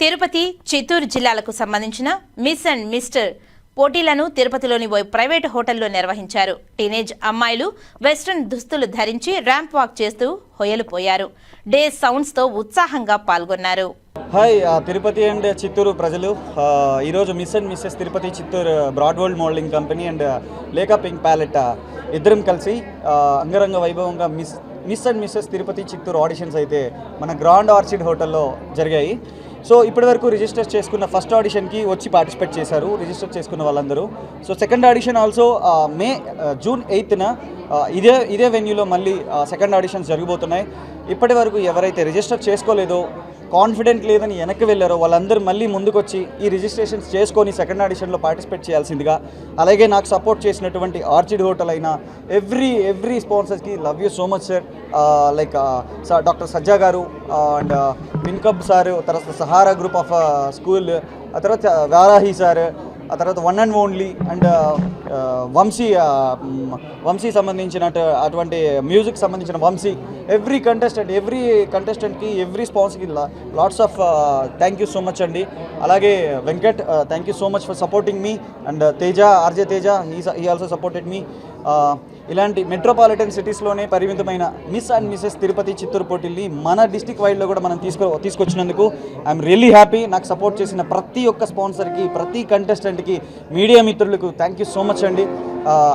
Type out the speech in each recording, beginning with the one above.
తిరుపతి చిత్తూరు జిల్లాలకు సంబంధించిన miss and mister పోటీలను తిరుపతిలోని ఓ ప్రైవేటు హోటల్లో నిర్వహించారు. టీనేజ్ అమ్మాయిలు వెస్ట్రన్ దుస్తులు ధరించి ర్యాంప్ వాక్ చేస్తూ హొయలుపోయారు డే సౌండ్స్తో ఉత్సాహంగా పాల్గొన్నారు. హాయ్ తిరుపతి అండ్ చిత్తూరు ప్రజలు. ఈరోజు miss and Mrs Tirupati Chittoor broad world modelling company and లేకా pink palette ఇద్దరం కలిసి అంగరంగ వైభవంగా miss miss and Mrs Tirupati Chittoor auditions అయితే మన గ్రాండ్ ఆర్చిడ్ హోటల్లో జరిగాయి. సో ఇప్పటివరకు రిజిస్టర్ చేసుకున్న ఫస్ట్ ఆడిషన్కి వచ్చి పార్టిసిపేట్ చేశారు రిజిస్టర్ చేసుకున్న వాళ్ళందరూ. So second audition also May June ఎయిత్న ఇదే ఇదే వెన్యూలో మళ్ళీ సెకండ్ ఆడిషన్స్ జరగబోతున్నాయి. ఇప్పటి వరకు ఎవరైతే రిజిస్టర్ చేసుకోలేదో కాన్ఫిడెంట్ లేదని వెనక్కి వెళ్ళారో వాళ్ళందరూ మళ్ళీ ముందుకొచ్చి ఈ రిజిస్ట్రేషన్స్ చేసుకొని సెకండ్ ఆడిషన్లో పార్టిసిపేట్ చేయాల్సిందిగా అలాగే నాకు సపోర్ట్ చేసినటువంటి ఆర్చిడ్ హోటల్ అయినా every every స్పాన్సర్స్కి love you so much sir like sir doctor Sajja garu and విన్కబ్ sir తర్వాత సహారా గ్రూప్ ఆఫ్ స్కూల్ ఆ తర్వాత వారాహి సార్ ఆ తర్వాత one and only and Vamshi Vamshi సంబంధించిన అటువంటి మ్యూజిక్ సంబంధించిన వంశీ ఎవ్రీ కంటెస్టెంట్ ఎవ్రీ కంటెస్టెంట్కి every స్పాన్స్కి lots of thank you so much అండి. అలాగే Venkat thank you so much for supporting me and Teja RJ Teja he he also supported me ఇలాంటి metropolitan సిటీస్లోనే పరిమితమైన miss and Mrs Tirupati Chittoor పోటీల్ని మన district వైడ్లో కూడా మనం తీసుకో తీసుకొచ్చినందుకు ఐఎమ్ రియల్లీ హ్యాపీ నాకు సపోర్ట్ చేసిన ప్రతి ఒక్క స్పాన్సర్కి ప్రతి కంటెస్టెంట్కి మీడియా మిత్రులకు థ్యాంక్ యూ సో మచ్ మార్చండి.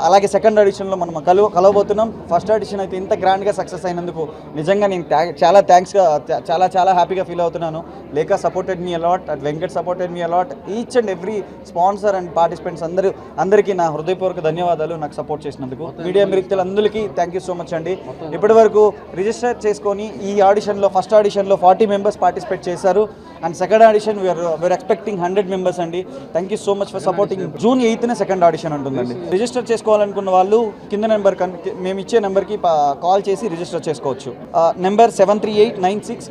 అలాగే సెకండ్ ఆడిషన్లో మనం కలవ కలవబోతున్నాం. ఫస్ట్ ఆడిషన్ అయితే ఇంత గ్రాండ్గా సక్సెస్ అయినందుకు నిజంగా నేను చాలా థ్యాంక్స్గా చాలా చాలా హ్యాపీగా ఫీల్ అవుతున్నాను. లేక supported me a lot at Venkat supported me a lot each and every sponsor and participants అందరూ అందరికీ నా హృదయపూర్వక ధన్యవాదాలు నాకు సపోర్ట్ చేసినందుకు. మీడియా మిత్రులందరికీ థ్యాంక్ యూ సో మచ్ అండి. ఇప్పటి వరకు రిజిస్టర్ చేసుకొని ఈ ఆడిషన్లో ఫస్ట్ ఆడిషన్లో ఫార్టీ మెంబర్స్ పార్టిసిపేట్ చేశారు. And second audition we are we are expecting hundred members అండి. Thank you so much for supporting June ఎయిత్న second audition ఉంటుందండి. రిజిస్టర్ రిజిస్టర్ చేసుకోవాలనుకున్న వాళ్ళు కింద నెంబర్ కన్ మేము ఇచ్చే నెంబర్కి కాల్ చేసి రిజిస్టర్ చేసుకోవచ్చు. Number seven three eight nine six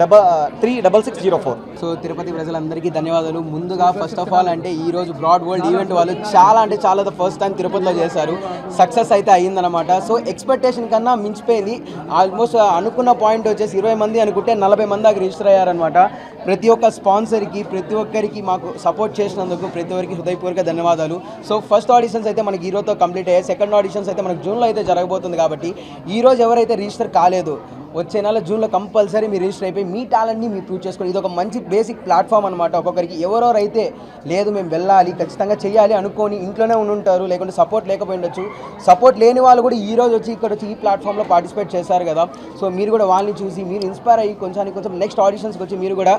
double three double six zero four. So Tirupati ప్రజలందరికీ ధన్యవాదాలు. ముందుగా ఫస్ట్ ఆఫ్ ఆల్ అంటే ఈ రోజు బ్రాడ్ వరల్డ్ ఈవెంట్ వాళ్ళు చాలా అంటే చాలా ఫస్ట్ టైం తిరుపతిలో చేశారు. సక్సెస్ అయితే అయ్యిందనమాట సో ఎక్స్పెక్టేషన్ కన్నా మించిపోయింది. ఆల్మోస్ట్ అనుకున్న పాయింట్ వచ్చేసి ఇరవై మంది అనుకుంటే నలభై మంది దాకా రిజిస్టర్ అయ్యారనమాట ప్రతి ఒక్క స్పాన్సర్కి ప్రతి ఒక్కరికి మాకు సపోర్ట్ చేసినందుకు ప్రతి ఒక్కరికి హృదయపూర్వక ధన్యవాదాలు. సో ఫస్ట్ ఆడిషన్స్ అయితే మనకి హీరోతో కంప్లీట్ అయ్యాయి. సెకండ్ ఆడిషన్స్ అయితే మనకు జూన్లో అయితే జరగబోతుంది కాబట్టి ఈ రోజు ఎవరైతే రిజిస్టర్ కాలేదు వచ్చే నెల జూన్లో కంపల్సరీ మీరు రిజిస్టర్ అయిపోయి మీ టాలెంట్ని మీరు ప్రూవ్ చేసుకోండి. ఇది ఒక మంచి బేసిక్ ప్లాట్ఫామ్ అనమాట ఒక్కొక్కరికి ఎవరెవరైతే లేదు మేము వెళ్ళాలి ఖచ్చితంగా చేయాలి అనుకొని ఇంట్లోనే ఉంటారు లేకుంటే సపోర్ట్ లేకపోయి ఉండొచ్చు. సపోర్ట్ లేని వాళ్ళు కూడా ఈ రోజు వచ్చి ఇక్కడ వచ్చి ఈ ప్లాట్ఫామ్లో పార్టిసిపేట్ చేశారు కదా. సో మీరు కూడా వాళ్ళని చూసి మీరు ఇన్స్పైర్ అయ్యి కొంచెం కొంచెం నెక్స్ట్ ఆడిషన్స్కి వచ్చి మీరు కూడా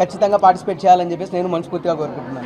ఖచ్చితంగా పార్టిసిపేట్ చేయాలని చెప్పేసి నేను మనస్ఫూర్తిగా కోరుకుంటున్నాను.